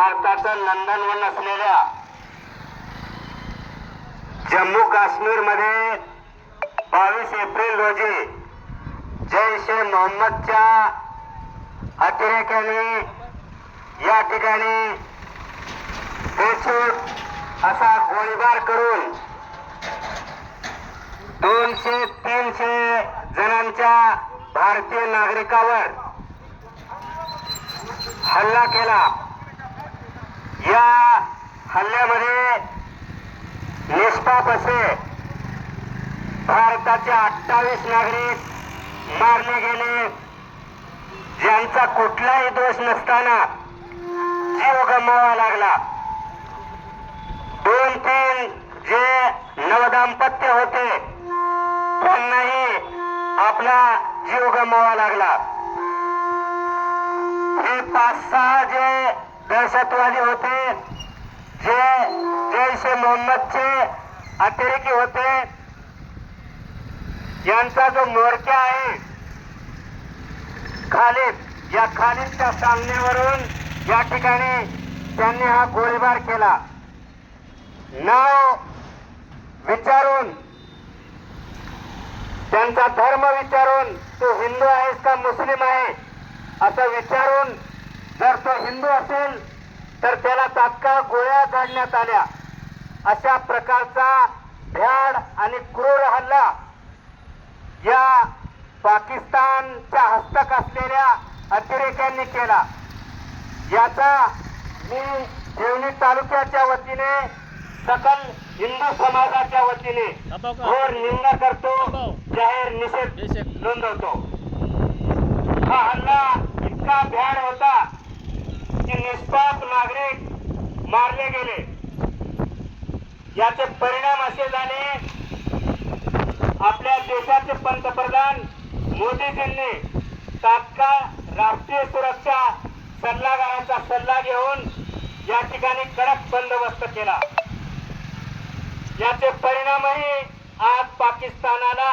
नंदनवन असलेल्या जम्मू काश्मीरमध्ये बावीस एप्रिल रोजी जैश ए मोहम्मदच्या अतिरेक्याने या ठिकाणी बेछूट असा गोळीबार करून दोनशे तीनशे जणांच्या भारतीय नागरिकावर हल्ला केला. या हल्ल्यामध्ये निष्पाप असे भारताचे अठ्ठावीस नागरिक मारले गेले. ज्यांचा कुठलाही दोष नसताना जीव गमवावा लागला. दोन तीन जे नवदाम्पत्य होते त्यांनाही आपला जीव गमवावा लागला. हे पाच सहा जे दहशतवादी होते. जे जैश ए मोहम्मदचे अतिरेकी होते. यांचा जो मोर्चा आहे खालिद या खालिदच्या सांगण्यावरून या ठिकाणी त्यांनी हा गोळीबार केला. नाव विचारून त्यांचा धर्म विचारून तू हिंदू आहेस का मुस्लिम आहे असं विचारून हिंदू असेल तर त्याला तात्काळ गोळ्या काढण्यात आल्या. अशा प्रकारचा भ्याड आणि क्रूर हल्ला या पाकिस्तानच्या हस्तक असलेल्या अतिरेक्यांनी केला. याचा मी देवणी तालुक्याच्या वतीने सकल हिंदू समाजाच्या वतीने घोर निंदा करतो जाहीर निषेध. नोंदवतो. हा हल्ला इतका भ्याड होता की निष्पाप नागरिक मारले गेले. याचे परिणाम असे झाले आपल्या देशाचे पंतप्रधान मोदीजींनी तात्काळ राष्ट्रीय सुरक्षा सल्लागाराचा सल्ला घेऊन या ठिकाणी कडक बंदोबस्त केला. याचे परिणामही आज पाकिस्तानाला